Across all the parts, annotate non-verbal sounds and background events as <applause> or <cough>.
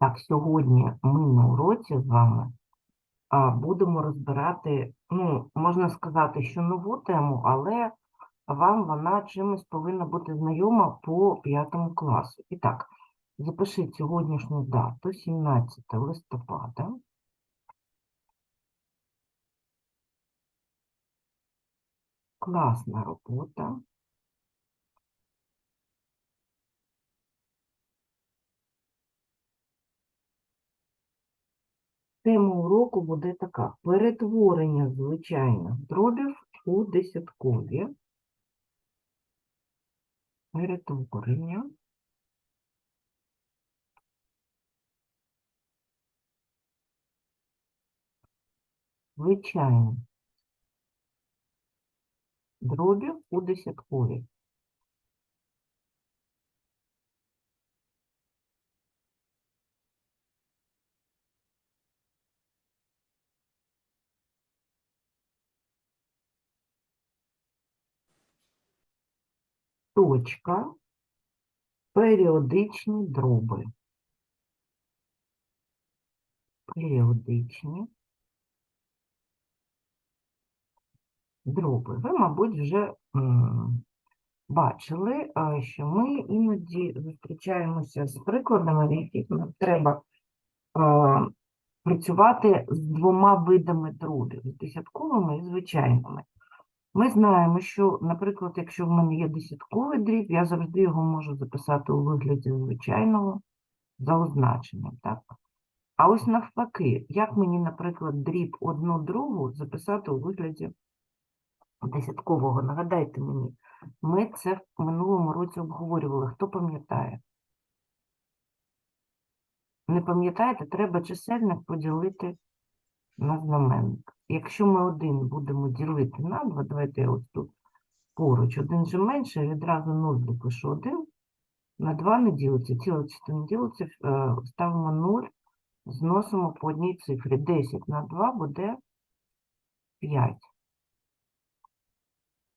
Так, сьогодні ми на уроці з вами будемо розбирати, ну, можна сказати, що нову тему, але вам вона чимось повинна бути знайома по п'ятому класу. І так, запишіть сьогоднішню дату, 17 листопада. Класна робота. Тема уроку буде така: перетворення звичайних дробів у десяткові. Перетворення. Звичайних дробів у десяткові. Точка. Періодичні дроби. Періодичні дроби. Ви, мабуть, вже бачили, що ми іноді зустрічаємося з прикладами, в яких нам треба працювати з двома видами дробів, з десятковими і звичайними. Ми знаємо, що, наприклад, якщо в мене є десятковий дріб, я завжди його можу записати у вигляді звичайного за означенням. Так? А ось навпаки, як мені, наприклад, дріб одну другу записати у вигляді десяткового? Нагадайте мені, ми це в минулому році обговорювали. Хто пам'ятає? Не пам'ятаєте, треба чисельник поділити на знаменник. Якщо ми один будемо ділити на два, давайте я ось тут поруч, один же менше, я відразу 0 допишу 1, на 2 не ділиться, ціла частина ділиться, е, ставимо 0, зносимо по одній цифрі. 10 на 2 буде 5.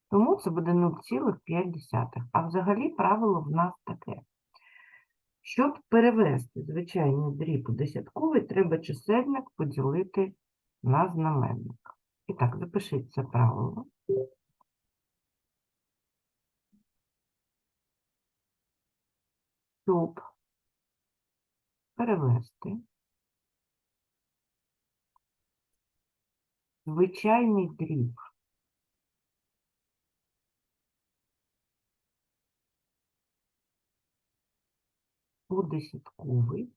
Тому це буде 0,5. А взагалі правило в нас таке. Щоб перевести звичайний дріб у десятковий, треба чисельник поділити на знаменник. І так, запишіть це правило. Щоб перевести звичайний дріб у десятковий,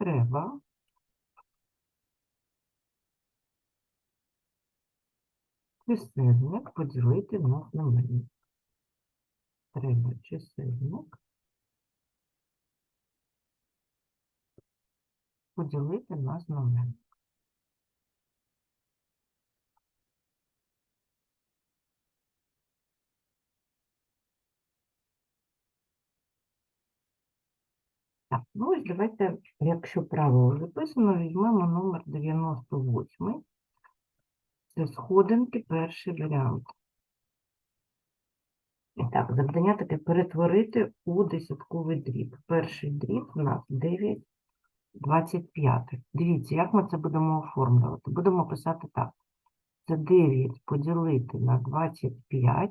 треба чисельник поділити на знаменник. Треба чисельник поділити на знаменник. Так, ну ось давайте, якщо правило записано, візьмемо номер 98. Це сходинки, перший варіант. І так, завдання таке перетворити у десятковий дріб. Перший дріб у нас 9 25. Дивіться, як ми це будемо оформлювати. Будемо писати так. Це 9 поділити на 25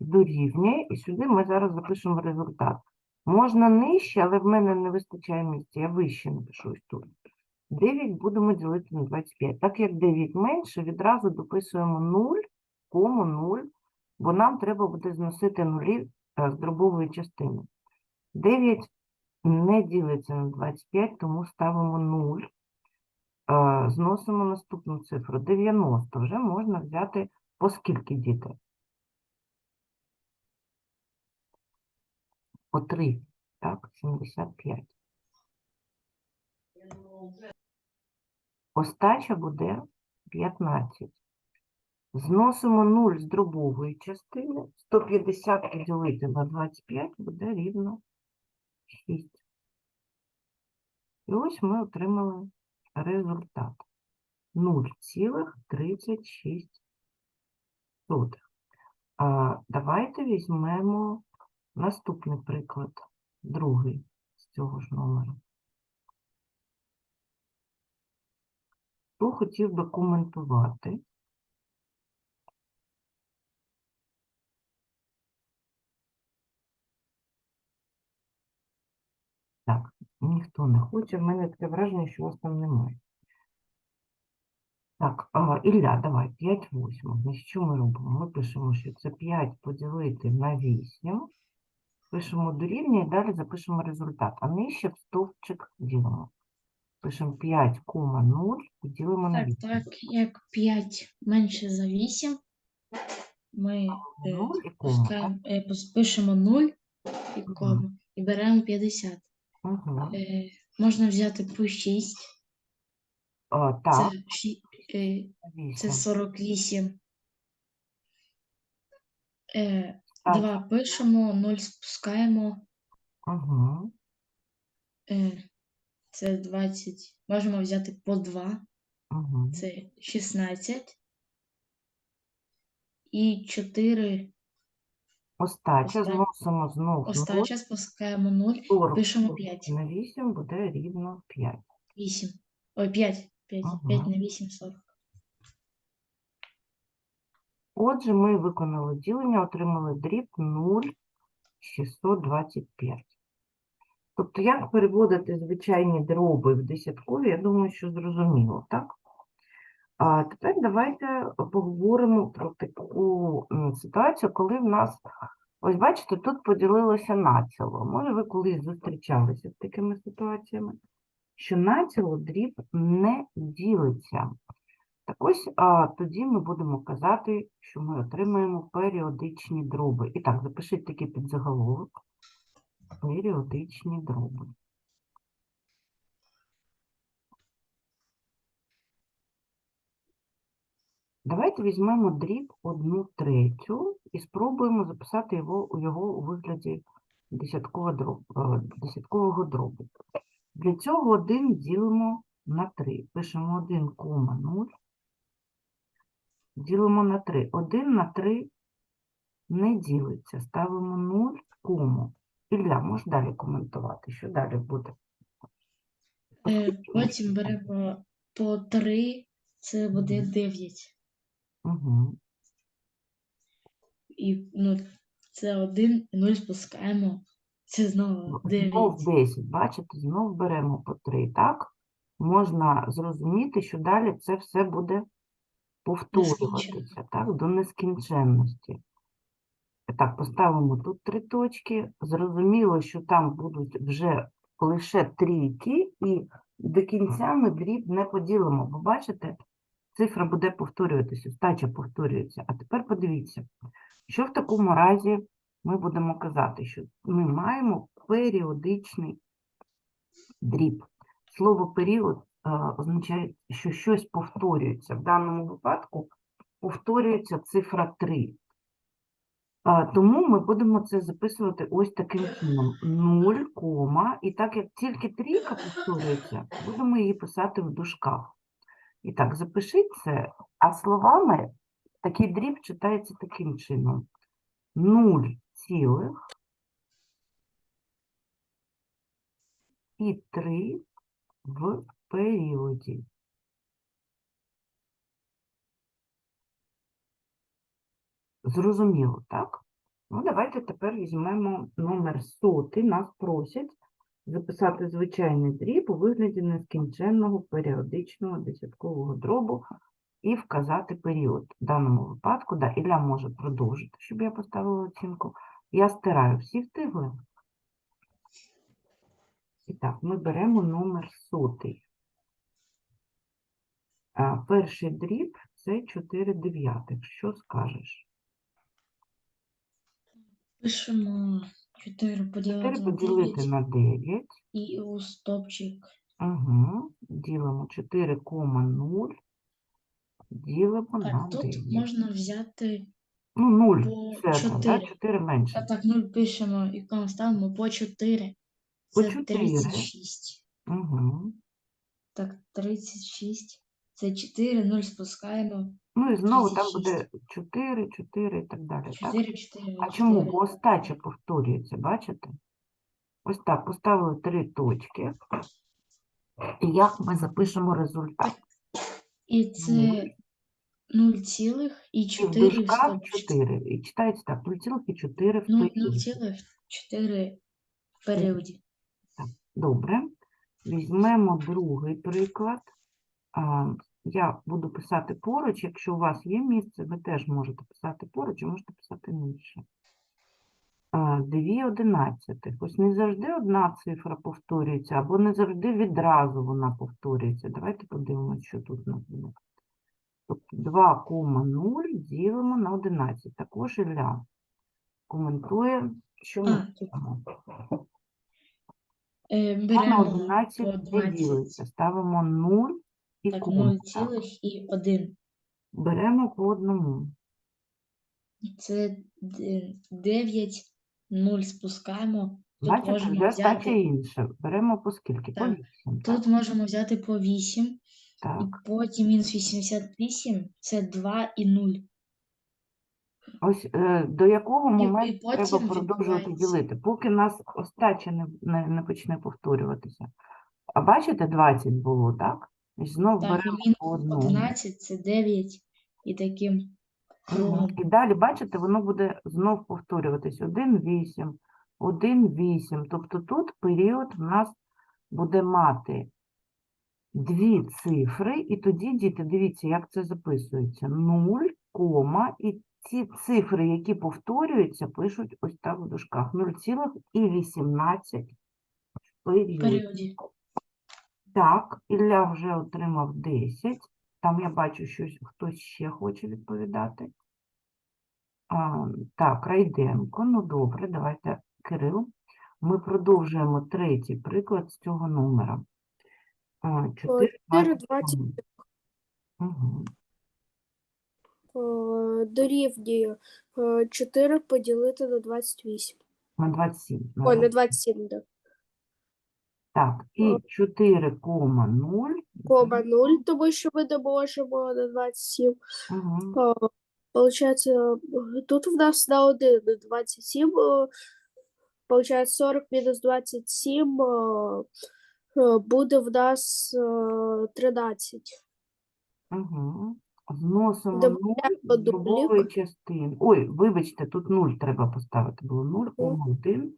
дорівнює, і сюди ми зараз запишемо результат. Можна нижче, але в мене не вистачає місця. Я вище напишу ось тут. 9 будемо ділити на 25. Так як 9 менше, відразу дописуємо 0, кому 0, бо нам треба буде зносити нулі е, з дробової частини. 9 не ділиться на 25, тому ставимо 0. Е, Зносимо наступну цифру. 90 вже можна взяти по скільки діти? По 3, так, 75. Остача буде 15. Зносимо 0 з дробової частини. 150 поділити на 25 буде рівно 6. І ось ми отримали результат. 0,36. сотих. А, давайте візьмемо наступний приклад, другий з цього ж номера. Хто хотів би коментувати? Так, ніхто не хоче. В мене таке враження, що вас там немає. Так, а, Ілля, давай, 5 восьмих. Що ми робимо? Ми пишемо, що це 5 поділити на 8. Пишемо дорівнює і далі запишемо результат. А нижче в стовпчик ділимо. Пишемо 5,0 і ділимо на Так, 8. так, як 5 менше за 8, ми е, 0 і кома. пускаємо, е, пос- пишемо 0 і кому, і беремо 50. Угу. Е, можна взяти по 6, А, це, так, ші- е, це 8. 48. Е, 2 пишемо, 0 спускаємо, Угу. е, це 20. Можемо взяти по 2, Угу. це 16. І 4 Остача Оста- зносимо знов 0. остача спускаємо 0, 40 пишемо поділити 5. на 8 буде рівно 5. 8. Ой, 5. 5. Ага. 5 на 8, 40. Отже, ми виконали ділення, отримали дріб 0,625. Тобто, як переводити звичайні дроби в десяткові, я думаю, що зрозуміло, так? А тепер давайте поговоримо про таку ситуацію, коли в нас, ось бачите, тут поділилося націло. Може, ви колись зустрічалися з такими ситуаціями, що націло дріб не ділиться. Так ось а, тоді ми будемо казати, що ми отримаємо періодичні дроби. І так, запишіть такий підзаголовок. Періодичні дроби. Давайте візьмемо дріб 1 третю і спробуємо записати його, його у вигляді е, десяткового дробу. Для цього 1 ділимо на 3. Пишемо 1,0. Ділимо на 3. 1 на 3 не ділиться. Ставимо 0, кому. Ілля, можеш далі коментувати, що далі буде? Е, потім беремо по 3, це буде 9. Угу. І ну, це 1 і 0 спускаємо. Це знову 9. Знов 10, бачите, знов беремо по 3, так? Можна зрозуміти, що далі це все буде повторюватися, так, до нескінченності. Так, поставимо тут три точки. Зрозуміло, що там будуть вже лише трійки, і до кінця ми дріб не поділимо, бо бачите, цифра буде повторюватися, стача повторюється. А тепер подивіться, що в такому разі ми будемо казати, що ми маємо періодичний дріб. Слово період означає, що щось повторюється. В даному випадку повторюється цифра 3. Тому ми будемо це записувати ось таким чином. 0, кома, і так як тільки трійка повторюється, будемо її писати в дужках. І так, запишіть це, а словами такий дріб читається таким чином. 0 цілих і 3 в періоді. Зрозуміло, так? Ну, давайте тепер візьмемо номер сотий. Нас просять записати звичайний дріб у вигляді нескінченного періодичного десяткового дробу і вказати період. В даному випадку, да, Ілля може продовжити, щоб я поставила оцінку. Я стираю. Всі встигли? І так, ми беремо номер сотий. Перший дріб – це 4 дев'ятих. Що скажеш? Пишемо 4 4 поділити на поділити на 9. і у стопчик Угу. Ділимо 4,0. Ділимо на Так, тут 9. можна взяти, Ну, 0. по Це 4. 4. 4 менше. а так 0 пишемо і коли ставимо по 4. По Це 4. 36. Угу. Так, 36. Це 4, 0 спускаємо. Ну і знову там 36. буде 4, 4 і так далі. Так? 4, 4, А чому? Бо остача повторюється, бачите? Ось так, поставили три точки. І як ми запишемо результат? І це 0 цілих і І в 4 дужках 4. І читається так, 0,4 в Ну, періоді. 0 цілих 4 в періоді. Добре. Візьмемо другий приклад. А, Я буду писати поруч. Якщо у вас є місце, ви теж можете писати поруч, а можете писати нижче. А, Дві одинадцятих. Ось не завжди одна цифра повторюється, або не завжди відразу вона повторюється. Давайте подивимося, що тут нас буде. Тобто 2,0 ділимо на 11. Також Ілля коментує, що ми Е, на беремо 11 по не 20. ділиться. Ставимо 0 і Так, кому. 0 1. Беремо по одному. Це 9, 0 спускаємо. Тут Бачите, можемо вже стача взяти, інша. Беремо по скільки? По Так, 8. Так, тут можемо взяти по 8, і так. потім мінус 88, це 2 і 0. Ось е, до якого і моменту треба продовжувати відбувається- ділити, поки нас остача не, не, не почне повторюватися. А бачите, 20 було, так? І знов Так, беремо мінус по одному. 11 це 9 і таким кругом. І далі, бачите, воно буде знов повторюватись. 1, 8, 1, 8. Тобто тут період в нас буде мати дві цифри, і тоді, діти, дивіться, як це записується. 0, кома, і ці цифри, які повторюються, пишуть ось так в дужках. 0,18 в В період. періоді. Так, Ілля вже отримав 10. Там я бачу, що хтось ще хоче відповідати. А, так, Райденко. Ну добре, давайте, Кирил. Ми продовжуємо третій приклад з цього номера. А, 4, 4,20. Угу. Е, дорівнює е, 4 поділити на 28. На 27. Ой, на 27. 27, да. Так, і 4,0. Кома 0, тому що ми не можемо на 27. Угу. Получається, тут в нас на 1 на 27. е, Получається 40 мінус 27 е, е, буде в нас е, 13. Угу. Зносимо Добавляємо 0 з дробової частини. Ой, вибачте, тут 0 треба поставити. Було 0,1.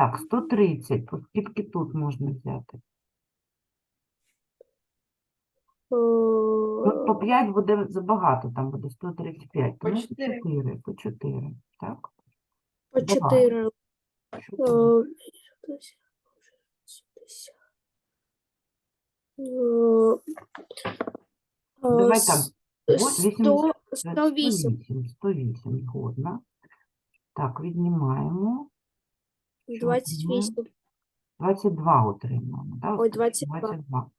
Так, 130. От скільки тут можна взяти? Ну, по Е, 5 буде забагато, там буде 135. По Тому чотири. 4, по 4. Так? По Давай. 4. Що там? Давай там. Ось 100, 108. 108, 108, згодна. Так, віднімаємо. Що 28, 22 отримаємо. Да? Ой, Ось 22. 22.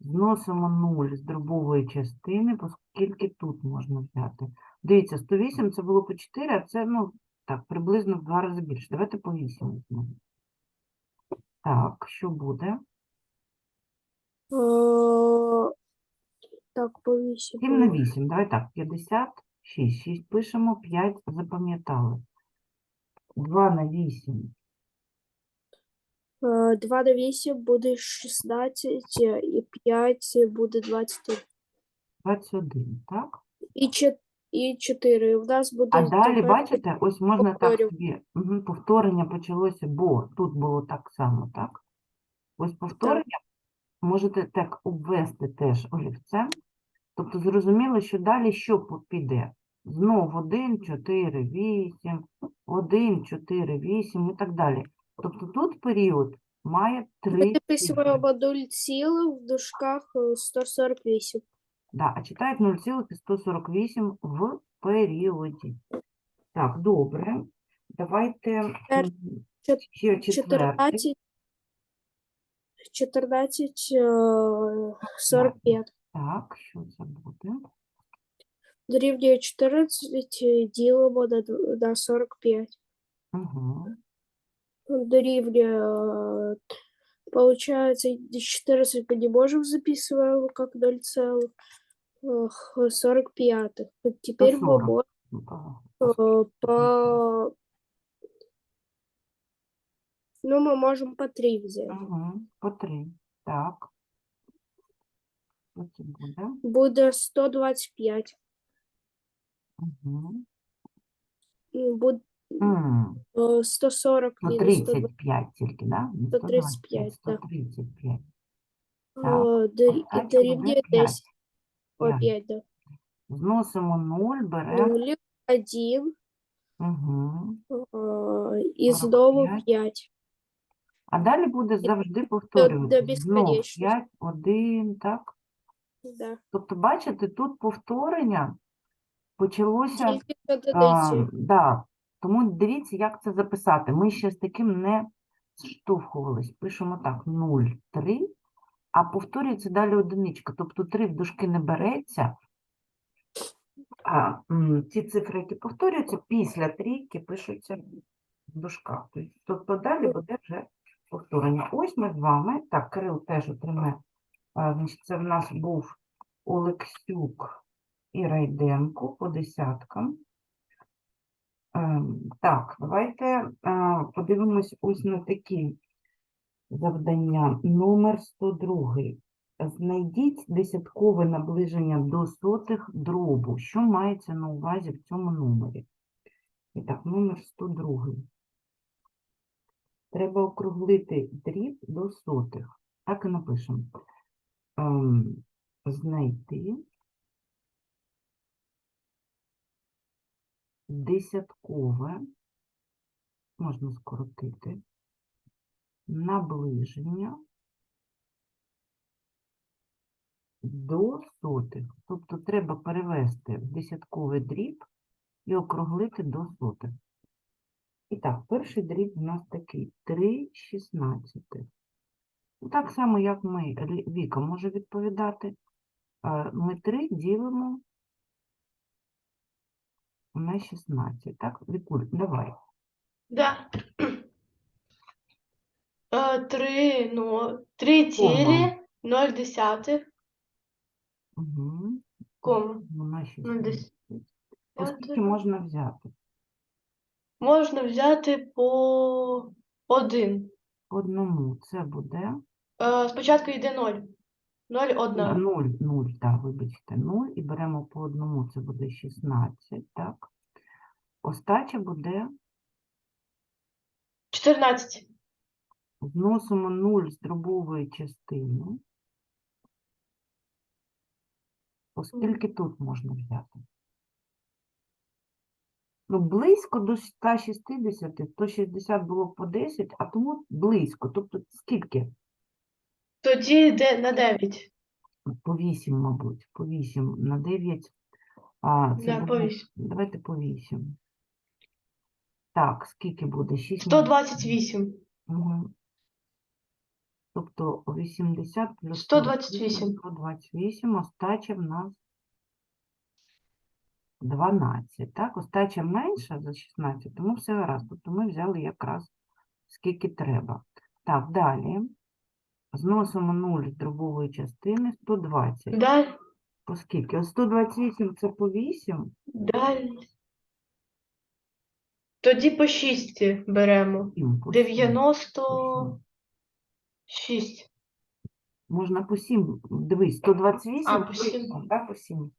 Зносимо 0 з дробової частини, оскільки тут можна взяти. Дивіться, 108 це було по 4, а це, ну, так, приблизно в два рази більше. Давайте по 8 візьмемо. Так, що буде? Е, Так, по 8. 7 на 8, давай так, 56, 6 пишемо, 5 запам'ятали. 2 на 8, 2 на 8 буде 16, е, і 5 буде 21. 21, так? І, чет- і 4. У нас буде А далі, бачите, ось можна так повторю. собі, мгм, повторення почалося, бо тут було так само, так? Ось повторення можете так обвести теж олівцем. Тобто зрозуміло, що далі що піде? Знов 1, 4, 8, 1, 4, 8 і так далі. Тобто тут період має 3 записуємо 0 цілих в дужках е, 148. Да, а читають 0,148 в періоді. Так, добре. Давайте Тепер ще четвертий. 14, 14, е, 45. Так, що це буде? Дорівнює 14, е, ділимо на 45. Угу. Дорівнює, э, получается, 14 мы не можем записываем как 0 целых. х, 45. Вот Теперь мы 40. можем Ну, по-. Ну, мы можем по 3 взять. Угу, по 3. Так. Це буде? Буде 125. Угу. Буде М, э, 140 Ну, минус 120. 35 тільки, да? Не 135, 125, так. 135. так. э, дорі- Остача дорівнює буде 10. 5. О, П'ять. 5, да. Зносимо 0, беремо. 0, 1, Угу. э, и 45. знову 5. А далі буде завжди до повторюватися. Знов безконечності. 5, 1, так? Да. Тобто, бачите, тут повторення почалося Тільки з А, одиниці. да. тому дивіться, як це записати. Ми ще з таким не зштовхувались. Пишемо так: 0, 3, а повторюється далі одиничка. Тобто 3 в дужки не береться. А ці цифри, які повторюються, після трійки пишуться в дужках. Тобто далі буде вже повторення. Ось ми з вами. Так, Кирил теж отримає. Це в нас був Олексюк і Райденко по десяткам. Ем, Так, давайте е, подивимось ось на такі завдання. Номер 102. Знайдіть десяткове наближення до сотих дробу. Що мається на увазі в цьому номері? І так, номер 102. Треба округлити дріб до сотих. Так і напишемо. Ем, Знайти десяткове, можна скоротити, наближення до сотих. Тобто треба перевести в десятковий дріб і округлити до сотих. І так, перший дріб у нас такий 3 шістнадцятих. Ну, Так само, як ми, Віка може відповідати. Е, Ми 3 ділимо на 16. Так, Вікуль, давай. Да. Е, <clears throat> Три, ну, три цілі, ноль десятих, Угу. кома. Ну, десь 16. Оскільки можна взяти? Можна взяти по один. По одному це буде Е, Спочатку йде ноль. Ноль одна. 0, 0, так, вибачте, 0, і беремо по одному, це буде 16, так. Остача буде, Чотирнадцять. зносимо 0 з дробової частини. Оскільки тут можна взяти? Ну, близько до 160, 160 було по 10, а тому близько. Тобто скільки? Тоді йде на дев'ять. По 8, мабуть, по 8 на 9. А, це Да, по буде- вісім. Давайте по 8. Так, скільки буде? 6 Сто двадцять вісім. Угу. Тобто 80 плюс 128. 128, остача в нас 12, так? Остача менша за 16, тому все гаразд. Тобто ми взяли якраз скільки треба. Так, далі. Зносимо 0 з дробової частини 120. Далі, По скільки? Ось 128 це по 8, далі. Тоді по шість беремо. 7 по 7. Дев'яносто шість. Можна по 7, дивись, 128, А, по сім. точно, да, по 7.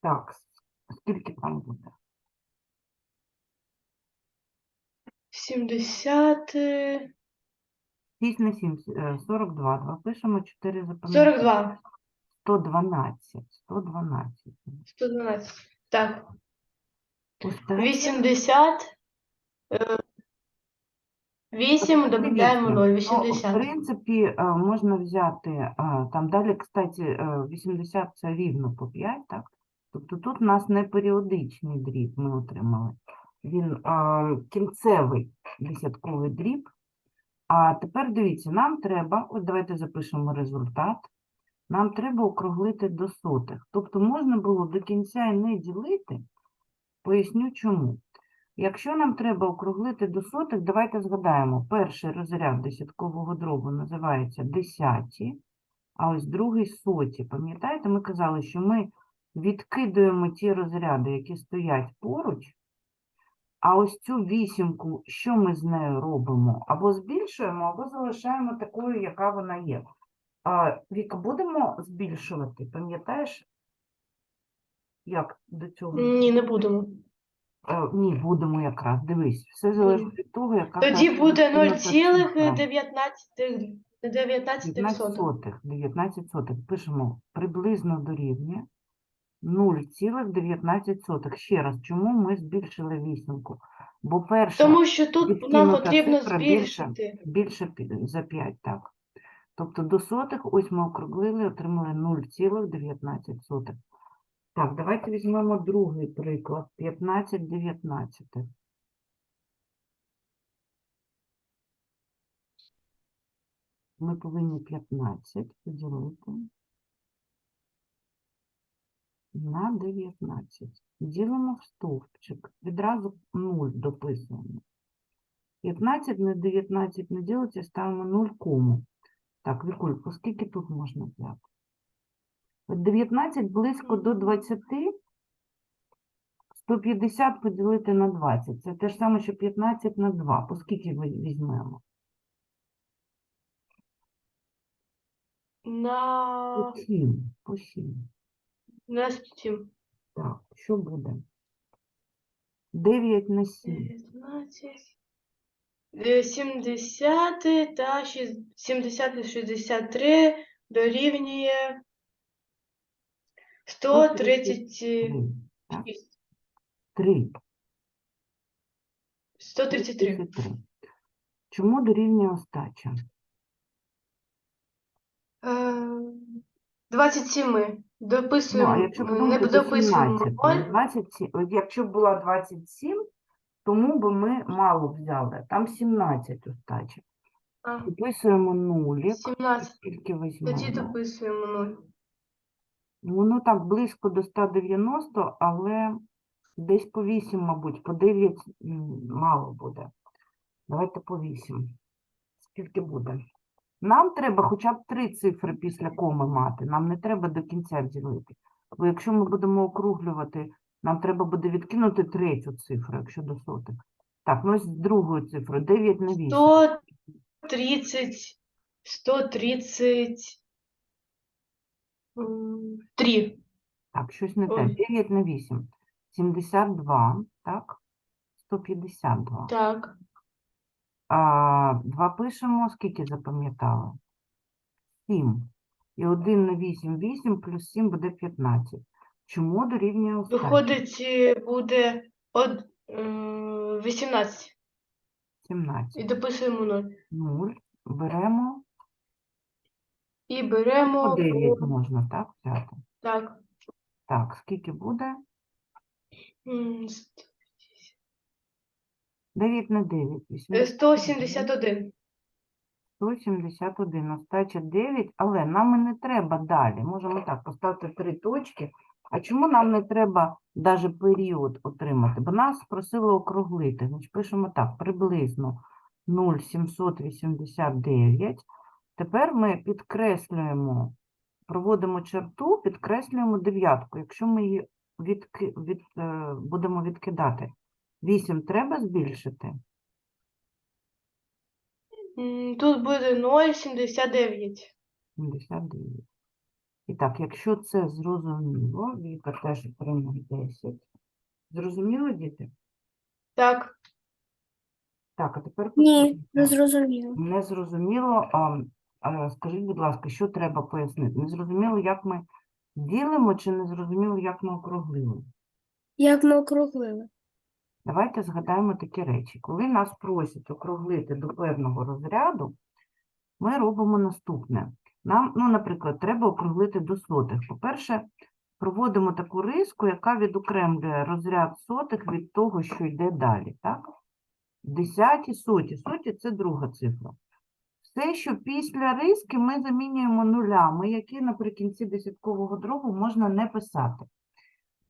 Так, скільки там буде? Сімдесят. е, 6 на 7, 42, 2 пишемо, 4 запам'ятаємо. Сорок два. 112, 112. Так. Остача, Вісімдесят. е, Вісім От додаємо дивіться, ноль. ну, В принципі, е, можна взяти, е, там далі, кстати, е, 80 це рівно по 5, так? Тобто тут у нас не періодичний дріб ми отримали. Він е, кінцевий десятковий дріб. А тепер дивіться, нам треба, от давайте запишемо результат. Нам треба округлити до сотих. Тобто можна було до кінця і не ділити. Поясню чому. Якщо нам треба округлити до сотих, давайте згадаємо, перший розряд десяткового дробу називається десяті, а ось другий соті. Пам'ятаєте, ми казали, що ми відкидуємо ті розряди, які стоять поруч, а ось цю вісімку, що ми з нею робимо? Або збільшуємо, або залишаємо такою, яка вона є. А, Віка, будемо збільшувати, пам'ятаєш, як до цього? Ні, не будемо. Е, Ні, будемо якраз. Дивись, все залежить від того, яка Тоді та буде частина та 0,19 19 сотих, 19 сотих. Пишемо приблизно дорівнює 0,19 сотих. Ще раз, чому ми збільшили вісімку? Бо перша Тому що тут нам відкинута потрібно цифра більше. збільшити. більше пі- за 5, так. Тобто до сотих, ось ми округлили, отримали 0,19. Так, давайте візьмемо другий приклад. 15 19. Ми повинні 15 поділити на 19. Ділимо в стовпчик. Відразу 0 дописуємо. 15 на 19 не ділиться, ставимо 0 кому. Так, Вікуль, оскільки тут можна взяти? От 19 близько до 20. 150 поділити на 20. Це те ж саме, що 15 на 2. По скільки ви візьмемо? На, По 7. По 7. 7. Так, що буде? 9 на 7. 19. Е, 70 та шість- 70 і 63 дорівнює 136. 3. Так, 3. 133. 33. Чому дорівнює остача? Е, 27. Ну, а Дописуємо, якщо не подумати, дописуємо 17. 0. 27. От якщо б була 27, тому би ми мало взяли. Там 17 остача. А, Дописуємо нулік. 17. Скільки Тоді візьмемо? дописуємо 0. Воно так близько до 190, але десь по 8, мабуть, по 9 м, мало буде. Давайте по 8. Скільки буде? Нам треба хоча б три цифри після коми мати. Нам не треба до кінця ділити. Бо якщо ми будемо округлювати, нам треба буде відкинути третю цифру, якщо до сотих. Так, ну ось другою цифрою. 9 на 8. 130. 130. 3. Так, щось не те. Ой. 9 на 8. 72, так? 152. Так. А, 2 пишемо, скільки запам'ятали? 7. І 1 на 8, 8 плюс 7 буде 15. Чому дорівнює останнє? Виходить, е, буде од, е, 18. 17. І дописуємо 0. 0. Беремо І по беремо 9 по- можна, так, взяти? так. Так, скільки буде? 9 на 9. е, 81. 171. 171, остача 9, але нам і не треба далі. Можемо так поставити три точки. А чому нам не треба навіть період отримати? Бо нас просили округлити. Значить, пишемо так, приблизно 0,789. Тепер ми підкреслюємо, проводимо черту, підкреслюємо дев'ятку. Якщо ми її відки, від, е, будемо відкидати, 8 треба збільшити? М, Тут буде 0,79. 79. І так, якщо це зрозуміло, Віка теж отримує 10. Зрозуміло, діти? Так. Так, а тепер Ні, не послухайте. зрозуміло. Не зрозуміло, а, а, скажіть, будь ласка, що треба пояснити? Не зрозуміло, як ми ділимо, чи не зрозуміло, як ми округлили? Як ми округлили? Давайте згадаємо такі речі. Коли нас просять округлити до певного розряду, ми робимо наступне. Нам, ну, наприклад, треба округлити до сотих. По-перше, проводимо таку риску, яка відокремлює розряд сотих від того, що йде далі. Так? Десяті, соті. Соті – це друга цифра. Все, що після риски, ми замінюємо нулями, які наприкінці десяткового дробу можна не писати.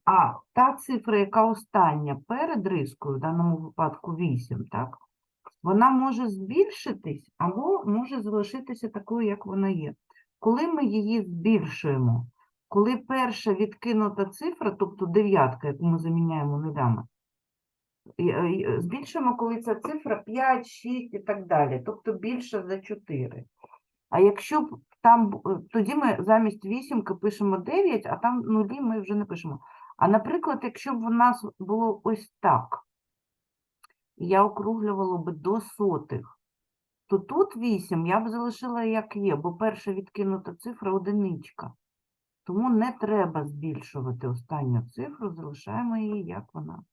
А та цифра, яка остання перед рискою, в даному випадку 8, так, вона може збільшитись або може залишитися такою, як вона є. коли ми її збільшуємо, коли перша відкинута цифра, тобто дев'ятка, яку ми заміняємо нулями, е, і, збільшуємо, коли ця цифра 5, 6 і так далі, тобто більше за 4. А якщо б там, е, тоді ми замість вісімки пишемо 9, а там нулі ми вже не пишемо. А, наприклад, якщо б у нас було ось так, я округлювала би до сотих, то тут 8 я б залишила як є, бо перша відкинута цифра одиничка. Тому не треба збільшувати останню цифру, залишаємо її, як вона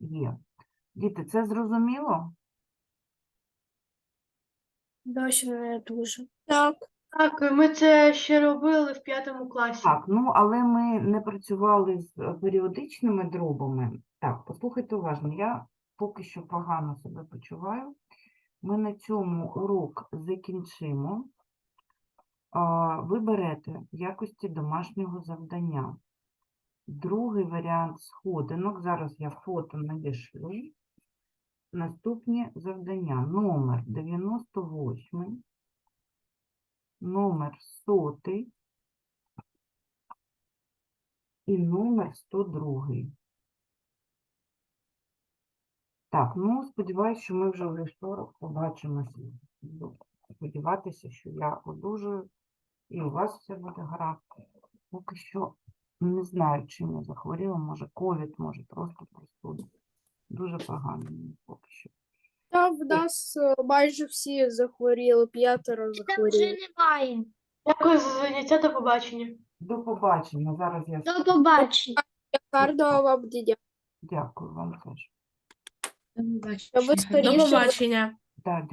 є. Діти, це зрозуміло? Досі не дуже. Так. Так, ми це ще робили в п'ятому класі. Так, ну але ми не працювали з е, періодичними дробами. Так, послухайте уважно, я поки що погано себе почуваю. Ми на цьому урок закінчимо. Ви берете в якості домашнього завдання. Другий варіант сходинок. Зараз я фото надішлю. Наступні завдання. Номер 98, номер 100 і номер 102. Так, ну сподіваюся, що ми вже в вівторок побачимося. Сподіватися, що я одужую і у вас все буде гаразд. Поки що не знаю, чим я захворіла, може ковід, може просто простуда. Дуже погано мені поки що. Та в нас е, майже всі захворіли, п'ятеро захворіли. немає. Дякую за заняття, до побачення. До побачення. Зараз я До побачення. Гарного вам дня. дякую вам теж. До побачення. До побачення. Да, дякую.